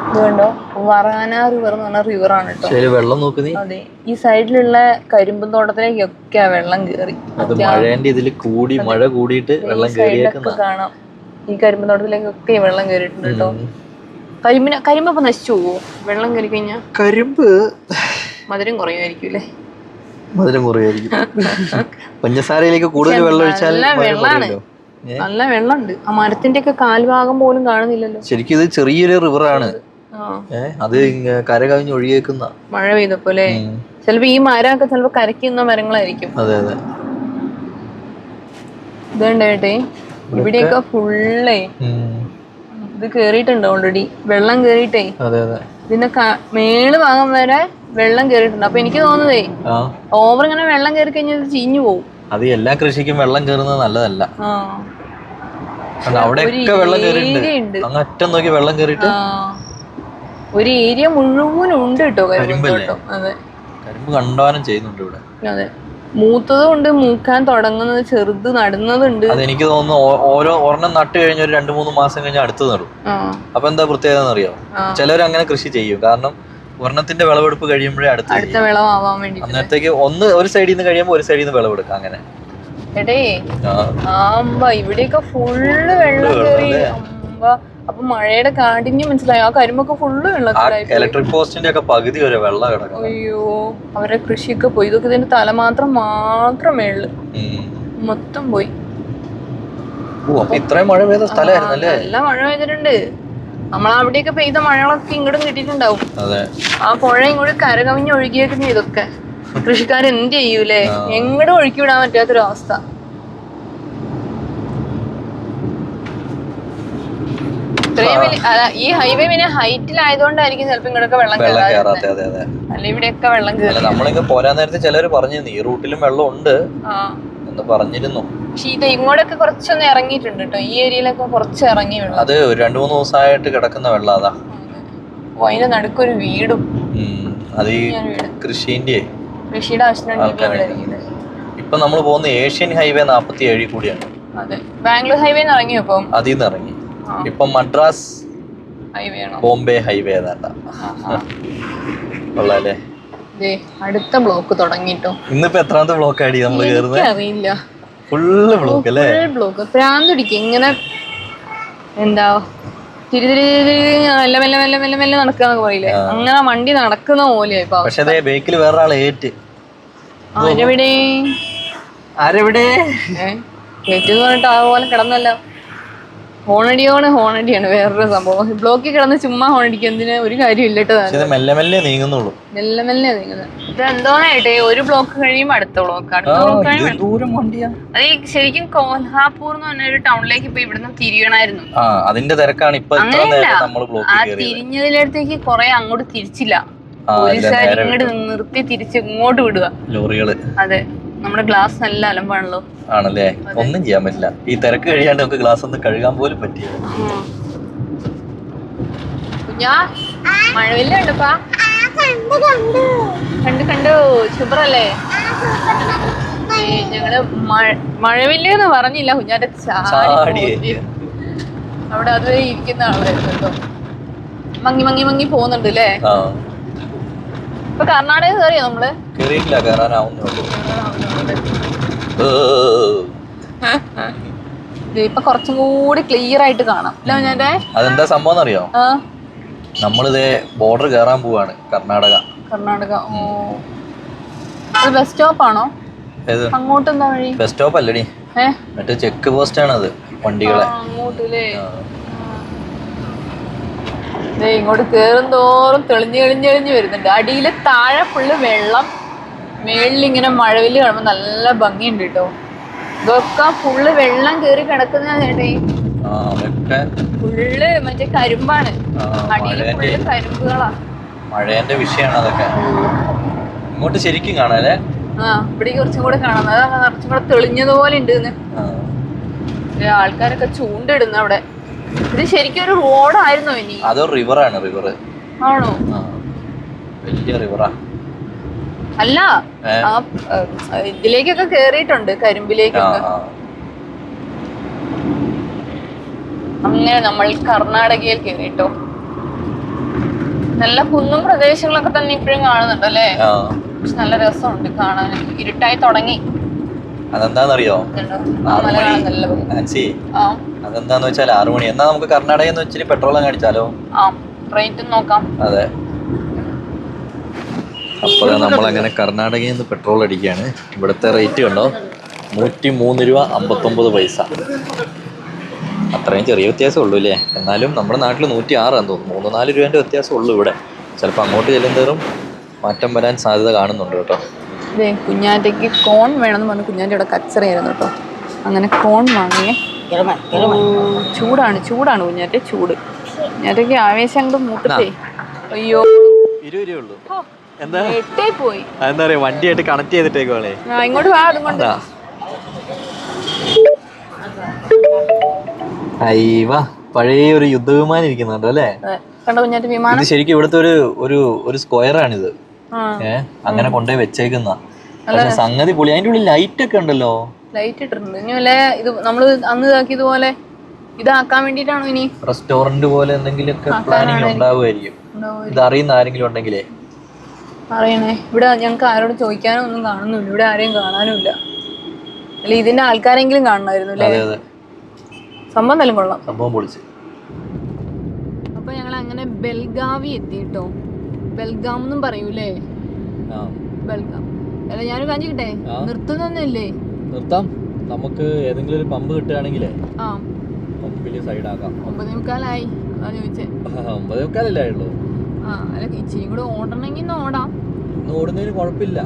B: ഇത് കണ്ടോ? വറാന റിവർ എന്ന് പറഞ്ഞ റിവറാണ് കേട്ടോ.
A: ശരി വെള്ളം നോക്ക് നീ.
B: അതെ. ഈ സൈഡിലുള്ള കരിമ്പും തോട്ടത്തിലേക്കൊക്കെ ആ വെള്ളം കയറി
A: അത് മഴേന്റെ ഇതിൽ കൂടി മഴ കൂടിയിട്ട് വെള്ളം
B: സൈഡിലൊക്കെ കാണാം. ഈ കരിമ്പും തോട്ടത്തിലേക്കൊക്കെ വെള്ളം കയറിയിട്ടുണ്ട് കേട്ടോ. കരിമ്പിന് കരിമ്പ് അപ്പൊ നശിച്ചു പോവോ? വെള്ളം കയറി കഴിഞ്ഞാൽ
A: കരിമ്പ്
B: മധുരം കുറയുമായിരിക്കും അല്ലേ?
A: മധുരം കുറയായിരിക്കും പഞ്ചസാരയിലേക്ക് കൂടുതൽ വെള്ളം ഒഴിച്ചാൽ
B: വെള്ളാണ്. നല്ല വെള്ളമുണ്ട്. ആ മരത്തിന്റെ ഒക്കെ കാൽഭാഗം പോലും കാണുന്നില്ലല്ലോ.
A: ശരിക്കും ഇത് ചെറിയൊരു റിവർ
B: ആ
A: ഏഹ് അത് കര കവിഞ്ഞ് ഒഴിയേക്കുന്ന
B: മഴ പെയ്തപ്പോ അല്ലേ
A: ഉം.
B: ചിലപ്പോ ഈ മരമൊക്കെ ചിലപ്പോ കരയ്ക്കുന്ന മരങ്ങളായിരിക്കും.
A: അതെ അതെ.
B: ഇതുണ്ടേട്ടെ ഇവിടെയൊക്കെ ഫുള്ളേ. ഇത് കേറിയിട്ടുണ്ട് ഓൾറെഡി വെള്ളം കേറിയിട്ടേ.
A: അതെ അതെ.
B: ഇതിന്റെ മേൾ ഭാഗം വരെ വെള്ളം കേറിട്ടുണ്ട് അപ്പൊ എനിക്ക് തോന്നുന്നതേ ഓവർ ഇങ്ങനെ വെള്ളം കയറി കഴിഞ്ഞാൽ ഇത് ചീഞ്ഞു പോകും
A: അത് എല്ലാ കൃഷിക്കും വെള്ളം കയറുന്നത് നല്ലതല്ല. അവിടെയൊക്കെ വെള്ളം. കയറിയിട്ടുണ്ട് അങ്ങ് അറ്റം നോക്കി വെള്ളം കയറിയിട്ട്
B: ഒരു ഏരിയ മുഴുവൻ ഉണ്ട് കേട്ടോ
A: കരിമ്പ്
B: കരിമ്പത്തോട്ടം. അതെ.
A: കരിമ്പ് കണ്ടാനം ചെയ്യുന്നുണ്ട് ഇവിടെ.
B: അതെ. മൂത്തതും ഉണ്ട് മൂക്കാൻ തുടങ്ങുന്നത് ചെറുത് നടുന്നതുണ്ട്.
A: അത് എനിക്ക് തോന്നുന്നു ഓരോ ഒരെണ്ണം നട്ട് കഴിഞ്ഞ ഒരു രണ്ട് മൂന്ന് മാസം കഴിഞ്ഞ് അടുത്ത് നടും. അപ്പൊ എന്താ പ്രത്യേകത എന്നറിയോ?
B: ചിലവരങ്ങനെ
A: ചിലർ അങ്ങനെ കൃഷി ചെയ്യും. കാരണം ഒരെണ്ണത്തിന്റെ വിളവെടുപ്പ് കഴിയുമ്പോഴേ അടുത്ത
B: അടുത്ത വിളവാവാൻ വേണ്ടി
A: അന്നേരത്തേക്ക് ഒന്ന് ഒരു സൈഡിൽ നിന്ന് കഴിയുമ്പോൾ ഒരു സൈഡിൽ നിന്ന് വിളവെടുക്കാം അങ്ങനെ.
B: എടേ. ആമ്പ ഇവിടെയൊക്കെ ഫുള്ള് വെള്ളം കയറി അമ്പ. അപ്പൊ മഴയുടെ കാഠിന്യം മനസ്സിലായി. ആ കരിമ്പൊക്കെ ഫുള്ള് വെള്ളത്തിലായി
A: ഇലക്ട്രിക് പോസ്റ്റിന്റെ ഒക്കെ പകുതി വരെ വെള്ളം കിടക്കും
B: അയ്യോ അവരെ കൃഷിയൊക്കെ പോയി. ഇതൊക്കെ ഇതിന്റെ തല മാത്രം മാത്രമേ മേളിൽ
A: ഉം.
B: മൊത്തം പോയി.
A: ഇത്രയും മഴ പെയ്ത
B: നല്ല മഴ പെയ്തിട്ടുണ്ട്. നമ്മളവിടെയൊക്കെ പെയ്ത മഴകളൊക്കെ ഇങ്ങോട്ടും കിട്ടിയിട്ടുണ്ടാവും. ആ പുഴ ഇങ്ങോട്ട് കരകവിഞ്ഞ് ഒഴുകിയേക്കുന്ന ഇതൊക്കെ. കൃഷിക്കാർ എന്ത് ചെയ്യൂലേ എങ്ങോട്ടും ഒഴുക്കി വിടാൻ പറ്റാത്തൊരു ഇത്രയും വലിയ ഈ ഹൈവേ പിന്നെ ഹൈറ്റിലായതുകൊണ്ടായിരിക്കും ചിലപ്പോ ഇങ്ങോട്ടൊക്കെ വെള്ളം
A: വെള്ളം
B: കയറാതെ
A: കയറാത്ത അതെ അതെ.
B: അല്ല ഇവിടെയൊക്കെ വെള്ളം
A: അല്ല
B: കയറി
A: നമ്മളിങ്ങ് പോരാൻ നേരത്തെ ചിലര് പറഞ്ഞു ഈ റൂട്ടിലും വെള്ളം ഉണ്ട്
B: ആ.
A: എന്ന് പറഞ്ഞിരുന്നു.
B: പക്ഷെ ഇത് ഇങ്ങോട്ടൊക്കെ കുറച്ചൊന്ന് ഇറങ്ങിയിട്ടുണ്ട് കേട്ടോ. ഈ ഏരിയയിലൊക്കെ കുറച്ച് ഇറങ്ങി വെള്ളം.
A: അത് ഒരു രണ്ടു മൂന്ന് ദിവസമായിട്ട് കിടക്കുന്ന വെള്ളം അതാ.
B: ഓ അതിന്റെ നടുക്കൊരു വീടും.
A: ഉം. അത് ഈ
B: ഞാൻ വീട്.
A: കൃഷിന്റെ
B: കൃഷിയുടെ ആവശ്യത്തിനാണ്
A: ഇപ്പൊ നമ്മൾ പോകുന്ന ഏഷ്യൻ ഹൈവേ നാപ്പത്തി ഏഴിൽ കൂടിയാണ്.
B: അതെ. ബാംഗ്ലൂർ ഹൈവേ ഇറങ്ങിയപ്പോ അതിന്ന്
A: അതിൽ നിന്ന് ഇറങ്ങി. ഇപ്പൊ മദ്രാസ് ബോംബെ ഹൈവേ ഏതാണ്ട കൊള്ളാല്ലേ
B: ദേ അടുത്ത ബ്ലോക്ക് തുടങ്ങിട്ടോ.
A: ഇന്നിപ്പോ എത്രാമത്തെ ബ്ലോക്ക് ആടി നമ്മൾ കേറുന്നത്
B: അറിയില്ല
A: ഫുള്ള് ബ്ലോക്ക് അല്ലേ?
B: ബ്ലോക്ക് പ്രാന്തുടിക്കും ഇങ്ങനെ എന്താ തിരി തിരി തിരി മെല്ലെ മെല്ലെ മെല്ലെ മെല്ലെ മെല്ലെ നടക്കാന്നൊക്കെ പറയില്ലേ? അങ്ങനെ വണ്ടി നടക്കുന്ന ഇപ്പൊ
A: പക്ഷെ ബേക്കിൽ വേറെ ഏറ്റ്.
B: ആരെവിടെ?
A: ആരെവിടെ?
B: പറഞ്ഞിട്ട് അതുപോലെ കിടന്നല്ലോ. ഹോണടിയോണ് ഹോണടിയാണ്. വേറൊരു സംഭവം. ബ്ലോക്കിൽ കിടന്ന് ചുമ്മാ ഹോണടിക്ക്. എന്തിന്? ഒരു കാര്യം
A: ഇല്ലട്ടതാണ് ഇത് മെല്ലെ മെല്ലെ നീങ്ങുന്നുള്ളൂ.
B: മെല്ലെ മെല്ലെ നീങ്ങുന്നത്. ഇത് എന്തോന്നായിട്ടേ ഒരു ബ്ലോക്ക് കഴിയുമ്പോൾ അടുത്ത ബ്ലോക്ക്. അടുത്ത ബ്ലോക്ക് കഴിയുമ്പോൾ അത് ശരിക്കും കോൽഹാപൂർ എന്ന് പറഞ്ഞ ഒരു ടൗണിലേക്ക് ഇപ്പൊ ഇവിടുന്ന് തിരിയണായിരുന്നു.
A: ആ അതിന്റെ തിരക്കാണ് ഇപ്പൊ ഇത്ര നേരം നമ്മൾ ബ്ലോക്ക്
B: ആ തിരിഞ്ഞതിലടുത്തേക്ക് കൊറേ അങ്ങോട്ട് തിരിച്ചില്ല. പോലീസുകാർ ഇങ്ങോട്ട് നിർത്തി തിരിച്ച് ഇങ്ങോട്ട് വിടുക.
A: ലോറികൾ.
B: അതെ. നമ്മുടെ ഗ്ലാസ് നല്ല അലമ്പാണല്ലോ.
A: ആണല്ലേ? ഒന്നും ചെയ്യാൻ പറ്റില്ല. ഈ തിരക്ക് കഴിയാണ്ട് നമുക്ക് ഗ്ലാസ് ഒന്ന് കഴുകാൻ പോലും പറ്റിയ
B: മഴവില്ല ഉണ്ടപ്പാ
C: കണ്ടു കണ്ടു.
B: ഏ, ഞങ്ങൾ മഴവില്ല എന്ന് പറഞ്ഞില്ല കുഞ്ഞാന്റെ. അവിടെ അത് ഇരിക്കുന്ന ആളായിരുന്നു കേട്ടോ. മങ്ങി മങ്ങി മങ്ങി പോകുന്നുണ്ട് അല്ലേ ഇപ്പൊ കർണാടക കയറിയോ നമ്മൾ?
A: കയറിയിട്ടില്ല കയറാനാവുന്നേ ഉള്ളൂ. ഏ,
B: ദേ, ഇപ്പൊ കുറച്ചും കൂടി ക്ലിയർ ആയിട്ട് കാണാം.
A: അതെന്താ സംഭവം
B: ആ.
A: നമ്മളിതേ ബോർഡർ കയറാൻ പോവാണ് കർണാടക.
B: കർണാടക ബസ് സ്റ്റോപ്പ് ആണോ? അങ്ങോട്ട് എന്താ വഴി?
A: ബസ് സ്റ്റോപ്പ് അല്ലടി. മറ്റേ ചെക്ക് പോസ്റ്റ് ആണ് അത് വണ്ടികളെ
B: ഇങ്ങോട്ട് കേറും തോറും തെളിഞ്ഞ് തെളിഞ്ഞ് തെളിഞ്ഞ് വരുന്നുണ്ട്. അടിയിൽ താഴെ ഫുള്ള് വെള്ളം മേളിൽ ഇങ്ങനെ മഴവിൽ കാണുമ്പോൾ നല്ല ഭംഗിയുണ്ട് കേട്ടോ ഇതൊക്കെ ഫുള്ള് വെള്ളം കേറി കിടക്കുന്ന ചേട്ടേ ഫുള്ള് മറ്റേ കരിമ്പാണ്.
A: അടിയിൽ
B: ഫുള്ള് കരിമ്പുകളാ.
A: മഴേന്റെ വിഷയമാണ് അതൊക്കെ. ഇങ്ങോട്ട് ശരിക്കും കാണാല്ലേ
B: ആ ഇവിടെ കുറച്ചും കൂടെ കാണാം. അതാ കുറച്ചും കൂടെ തെളിഞ്ഞതുപോലെ ഉണ്ട് ആൾക്കാരൊക്കെ ചൂണ്ടിടുന്നു അവിടെ. ഇത് ശരിക്കും ഒരു റോഡായിരുന്നു ഇനി?
A: അതോ റിവറാണ് റിവർ
B: ആണോ?
A: വലിയ റിവറാ
B: അല്ല ആ ആ, ഇതിലേക്കൊക്കെ കേറിയിട്ടുണ്ട് കരിമ്പിലേക്കൊക്കെ. അങ്ങനെ നമ്മൾ കർണാടകയിൽ കേറിട്ടോ. നല്ല കുന്നും പ്രദേശങ്ങളൊക്കെ തന്നെ ഇപ്പോഴും കാണുന്നുണ്ട് അല്ലേ? പക്ഷെ നല്ല രസമുണ്ട് കാണാൻ. ഇരുട്ടായി തുടങ്ങി.
A: അതെന്താന്നറിയോ?
B: ഇതുണ്ടോ? ആ
A: ആറ്
B: മല
A: മണി.
B: കാണാൻ നല്ല ഭംഗി.
A: ആൻസി
B: ആ.
A: അതെന്താന്ന് വെച്ചാൽ ആറു മണി. എന്നാ നമുക്ക് കർണാടകയിൽ നിന്ന് വെച്ചിട്ട് പെട്രോൾ അങ്ങ് അടിച്ചാലോ?
B: ആ റേറ്റ് നോക്കാം.
A: അതെ. അപ്പോൾ നമ്മൾ അങ്ങനെ കർണാടകയിൽ നിന്ന് പെട്രോൾ അടിക്കുകയാണ്. ഇവിടുത്തെ റേറ്റ് കണ്ടോ? നൂറ്റി മൂന്ന് രൂപ അമ്പത്തൊമ്പത് പൈസ. അത്രയും ചെറിയ വ്യത്യാസം ഉള്ളൂ അല്ലേ? എന്നാലും നമ്മുടെ നാട്ടിൽ നൂറ്റി ആറാന്ന് തോന്നുന്നു. മൂന്ന് നാല് രൂപേന്റെ വ്യത്യാസം ഉള്ളൂ ഇവിടെ. ചിലപ്പോൾ അങ്ങോട്ട് ചെല്ലുന്തോറും മാറ്റം വരാൻ സാധ്യത കാണുന്നുണ്ട് കേട്ടോ.
B: അതെ കുഞ്ഞാറ്റയ്ക്ക് കോൺ വേണമെന്ന് പറഞ്ഞു. കുഞ്ഞാന്റെ ഇവിടെ കച്ചറയായിരുന്നു കേട്ടോ. അങ്ങനെ കോൺ വാങ്ങിയേ. ചൂടാണ് ചൂടാണ് കുഞ്ഞാറ്റ ചൂട്. കുഞ്ഞാറ്റയ്ക്ക് ആവേശം അങ്ങോട്ട് മൂട്ടത്തേ അയ്യോ.
A: ഇരുപത് രൂപ ഉള്ളൂ.
B: ഹോ,
A: എന്താ?
B: പോയി
A: എന്താ പറയുക വണ്ടിയായിട്ട് കണക്ട്
B: ചെയ്തിട്ടേക്കോളെ ഇങ്ങോട്ട് വാ
A: പഴയ ഒരു യുദ്ധവിമാനം ഇരിക്കുന്നുണ്ട് അല്ലേ?
B: അതെ. കണ്ടോ കുഞ്ഞാറ്റ വിമാനം?
A: ഇത് ശരിക്കും ഇവിടുത്തെ ഒരു ഒരു ഒരു സ്ക്വയർ ആണിത് അങ്ങനെ കൊണ്ടുപോയി വെച്ചേക്കുന്ന. പക്ഷെ സംഗതി പൊളി അതിന്റെ ഉള്ളിൽ ലൈറ്റ് ഒക്കെ ഉണ്ടല്ലോ.
B: ലൈറ്റ് ഇട്ടിട്ടുണ്ട്. ഇനി വല്ല ഇത് നമ്മൾ അന്ന് ഇതാക്കിയതുപോലെ ഇതാക്കാൻ വേണ്ടിട്ടാണോ ഇനി?
A: റെസ്റ്റോറന്റ് പോലെ എന്തെങ്കിലുമൊക്കെ പ്ലാനിങ് ഉണ്ടാവുമായിരിക്കും. ഇത് അറിയുന്ന ആരെങ്കിലും ഉണ്ടെങ്കിലേ.
B: അറിയണേ ഇവിടെ ഞങ്ങൾക്ക് ആരോട് ചോദിക്കാനോ ഒന്നും കാണുന്നില്ല ഇവിടെ ആരെയും കാണാനുമില്ല. അല്ല ഇതിന്റെ ആൾക്കാരെങ്കിലും കാണണമായിരുന്നു അല്ലേ? സംഭവം നല്ല കൊള്ളാം.
A: സംഭവം പൊളിച്ച്.
B: അപ്പൊ ഞങ്ങൾ അങ്ങനെ ബെൽഗാവി എത്തി കേട്ടോ. ബെൽഗാം എന്നും പറയൂലേ? ബെൽഗാം. അല്ല ഞാനൊരു കാഞ്ചി കിട്ടെ. നിർത്തുന്നൊന്നുമില്ലേ?
A: നിർത്താം. നമുക്ക് ഏതെങ്കിലും ഒരു പമ്പ് കിട്ടുകയാണെങ്കിലേ
B: ആ.
A: പമ്പിൽ സൈഡാക്കാം
B: ഒമ്പതേ മുക്കാലായി. ചോദിച്ചേ.
A: ഒമ്പതേ മുക്കാലല്ലേ ഉള്ളൂ
B: ആ അല്ല ഇച്ചിരി കൂടെ ഓടണമെങ്കിൽ ഓടാം.
A: ഓടുന്നതിന് കുഴപ്പമില്ല.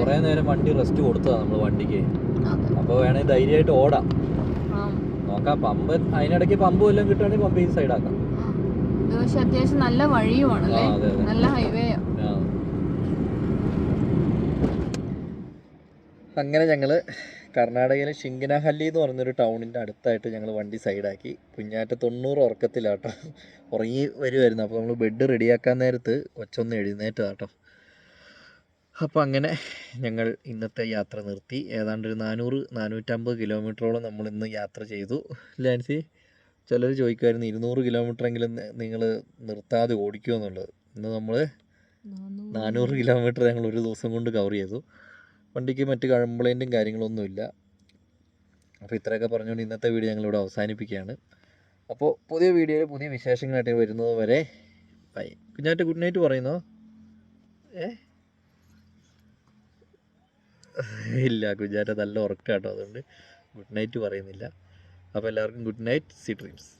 A: കുറേ നേരം വണ്ടി റെസ്റ്റ് കൊടുത്തതാ നമ്മൾ വണ്ടിക്ക്. അപ്പൊ വേണമെങ്കിൽ ധൈര്യമായിട്ട് ഓടാം. നോക്കാം പമ്പ് അതിനിടയ്ക്ക് പമ്പും എല്ലാം കിട്ടുവാണെങ്കിൽ പമ്പ് ഈ സൈഡാക്കാം.
B: പക്ഷെ അത്യാവശ്യം നല്ല
A: അതെ.
B: നല്ല ഹൈവേ.
A: അങ്ങനെ ഞങ്ങൾ കർണാടകയിലെ ഷിങ്കനഹല്ലി എന്ന് പറഞ്ഞൊരു ടൗണിന്റെ അടുത്തായിട്ട് ഞങ്ങൾ വണ്ടി സൈഡാക്കി. കുഞ്ഞാറ്റ തൊണ്ണൂറ് ഉറക്കത്തിലാട്ടോ ഉറങ്ങി വരുമായിരുന്നു അപ്പോൾ നമ്മൾ ബെഡ് റെഡിയാക്കാൻ നേരത്ത് കൊച്ചൊന്ന് എഴുന്നേറ്റതാട്ടോ അപ്പോൾ അങ്ങനെ ഞങ്ങൾ ഇന്നത്തെ യാത്ര നിർത്തി. ഏതാണ്ട് ഒരു നാനൂറ് നാനൂറ്റമ്പത് കിലോമീറ്ററോളം നമ്മൾ ഇന്ന് യാത്ര ചെയ്തു. ലാൻസി ചിലർ ചോദിക്കുമായിരുന്നു ഇരുന്നൂറ് കിലോമീറ്ററെങ്കിലും നിങ്ങൾ നിർത്താതെ ഓടിക്കുമെന്നുള്ളത് ഇന്ന് നമ്മൾ നാനൂറ്. കിലോമീറ്റർ ഞങ്ങൾ ഒരു ദിവസം കൊണ്ട് കവർ ചെയ്തു. വണ്ടിക്ക് മറ്റ് കംപ്ലൈന്റും കാര്യങ്ങളൊന്നുമില്ല. അപ്പോൾ ഇത്രയൊക്കെ പറഞ്ഞുകൊണ്ട് ഇന്നത്തെ വീഡിയോ ഞങ്ങളിവിടെ അവസാനിപ്പിക്കുകയാണ്. അപ്പോൾ പുതിയ വീഡിയോയിൽ പുതിയ വിശേഷങ്ങളായിട്ട് വരുന്നത് വരെ ബൈ. കുഞ്ഞാറ്റ് ഗുഡ് നൈറ്റ് പറയുന്നോ? ഏ? ഇല്ല കുഞ്ഞാറ്റ നല്ല ഉറക്കാട്ടോ അതുകൊണ്ട് ഗുഡ് നൈറ്റ് പറയുന്നില്ല. അപ്പോൾ എല്ലാവർക്കും ഗുഡ് നൈറ്റ് സി ഡ്രീംസ്.